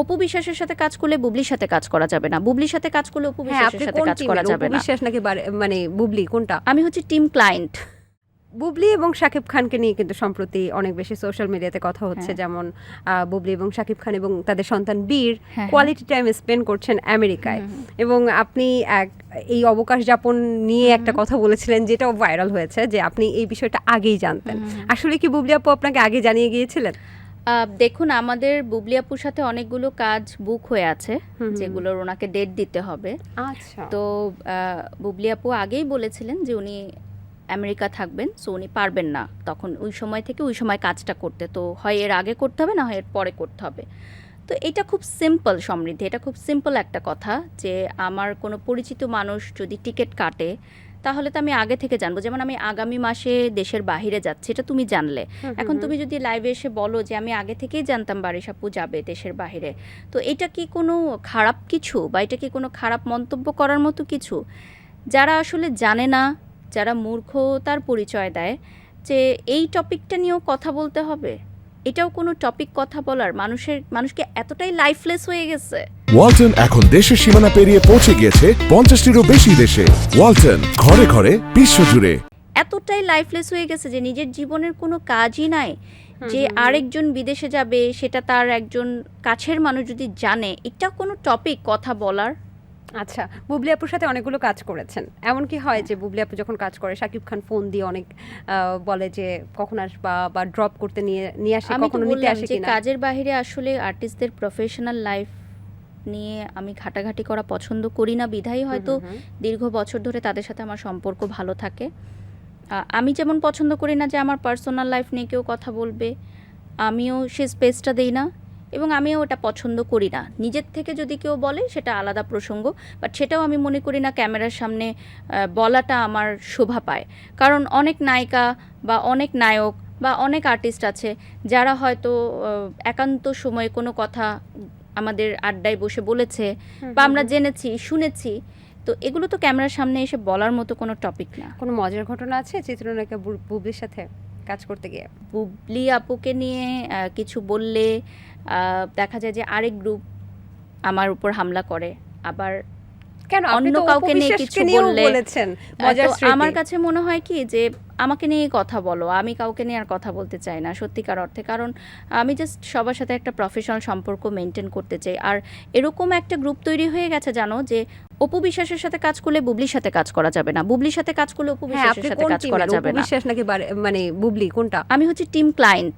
অপু বিশ্বাসের সাথে কাজ করলে বুবলির সাথে কাজ করা যাবে না। বুবলির সাথে কাজ করলে অপু হ্যাঁ বিশ্বাসের সাথে কাজ করা যাবে না। বিশ্বাস নাকি মানে বুবলি কোনটা? আমি হচ্ছে টিম ক্লায়েন্ট বুবলি এবং শাকিব খানকে নিয়ে কিন্তু সম্প্রতি অনেক বেশি সোশ্যাল মিডিয়াতে কথা হচ্ছে হ্যাঁ। যেমন বুবলি এবং শাকিব খান এবং তাদের সন্তান বীর কোয়ালিটি টাইম স্পেন্ড করছেন আমেরিকায়। এবং আপনি এক এই অবকাশ যাপন নিয়ে একটা কথা বলেছিলেন যেটাও ভাইরাল হয়েছে যে আপনি এই বিষয়টা আগেই জানতেন। আসলে কি বুবলি আপু আপনাকে আগে জানিয়ে গিয়েছিলেন? দেখুন আমাদের বুবলি আপুর সাথে অনেকগুলো কাজ বুক হয়ে আছে যেগুলোর ওনাকে ডেট দিতে হবে। আচ্ছা। তো আহ, বুবলি আপু আগেই বলেছিলেন যে উনি আমেরিকা থাকবেন সো উনি পারবেন না। তখন ওই সময় থেকে ওই সময় কাজটা করতে। তো হয় এর আগে করতে হবে না হয় এর পরে করতে হবে। তো এটা খুব সিম্পল সমৃদ্ধি। এটা খুব সিম্পল একটা কথা যে আমার কোনো পরিচিত মানুষ যদি টিকিট কাটে তাহলে তো আমি আগে থেকে জানব। যেমন আমি আগামী মাসে দেশের বাইরে যাচ্ছি এটা তুমি জানলে। এখন তুমি যদি লাইভে এসে বলো যে আমি আগে থেকেই জানতাম বারিশ আপু যাবে দেশের বাইরে তো এটা কি কোনো খারাপ কিছু বা এটা কি কোনো খারাপ মন্তব্য করার মতো কিছু? যারা আসলে জানে না যারা মূর্খতার পরিচয় দেয় যে এই টপিকটা নিয়েও কথা বলতে হবে। এটাও কোনো টপিক কথা বলার। মানুষের মানুষকে এতটাই লাইফলেস হয়ে গেছে। ওয়ালটন এখন দেশের সীমানা পেরিয়ে পৌঁছে গিয়েছে পঞ্চাশটিরও বেশি দেশে। ওয়ালটন ঘরে ঘরে বিশ্বজুড়ে এতটাই লাইফলেস হয়ে গেছে যে নিজের জীবনের কোনো কাজই নাই। যে আরেকজন বিদেশে যাবে সেটা তার একজন কাছের মানুষ যদি জানে এটা কোনো টপিক কথা বলার। আচ্ছা বুবলি আপুর সাথে অনেকগুলো কাজ করেছেন। এমন কি হয় যে বুবলি আপু যখন কাজ করে শাকিব খান ফোন দিয়ে অনেক বলে যে কখন আসবা বা ড্রপ করতে নিয়ে নিয়ে আসে কখনো নিতে আসে কিনা? কাজের বাইরে আসলে আর্টিস্টদের প্রফেশনাল লাইফ নিয়ে আমি ঘাটাঘাটি করা পছন্দ করি না। বিধাই হয়তো দীর্ঘ বছর ধরে তাদের সাথে আমার সম্পর্ক ভালো থাকে। আমি যেমন পছন্দ করি না যে আমার পার্সোনাল লাইফ নিয়ে কেউ কথা বলবে আমিও সে স্পেসটা দেই না। এবং আমিও ওটা পছন্দ করি না। নিজের থেকে যদি কেউ বলে সেটা আলাদা প্রসঙ্গ বাট সেটাও আমি মনে করি না ক্যামেরার সামনে বলাটা আমার শোভা পায়। কারণ অনেক নায়িকা বা অনেক নায়ক বা অনেক আর্টিস্ট আছে যারা হয়তো একান্ত সময়ে কোনো কথা আমাদের আড্ডায় বসে বলেছে বা আমরা জেনেছি শুনেছি তো এগুলো তো ক্যামেরার সামনে এসে বলার মতো কোনো টপিক না। কোনো মজার ঘটনা আছে? চিত্রনায়িকা বু- বুবলির সাথে? কাজ করতে গিয়ে। বুবলি আপুকে নিয়ে কিছু বললে দেখা যায় যে আরেক গ্রুপ আমার উপর হামলা করে। আবার কেন? অন্য কাউকে নিয়ে কিছু বললে। আমার কাছে মনে হয় কি যে আমাকে নিয়ে কথা বলো আমি কাউকে নিয়ে আর কথা বলতে চাই না সত্যিকার অর্থে। কারণ আমি জাস্ট সবার সাথে একটা প্রফেশনাল সম্পর্ক মেনটেন করতে চাই। আর এরকম একটা গ্রুপ তৈরি হয়ে গেছে জানো যে অপু বিশ্বাসের সাথে কাজ করলে বুবলির সাথে কাজ করা যাবে না। বুবলির সাথে কাজ করলে অপু হ্যাঁ বিশ্বাসের সাথে কাজ করা যাবে না। বিশ্বাস নাকি মানে বুবলি কোনটা? আমি হচ্ছে টিম ক্লায়েন্ট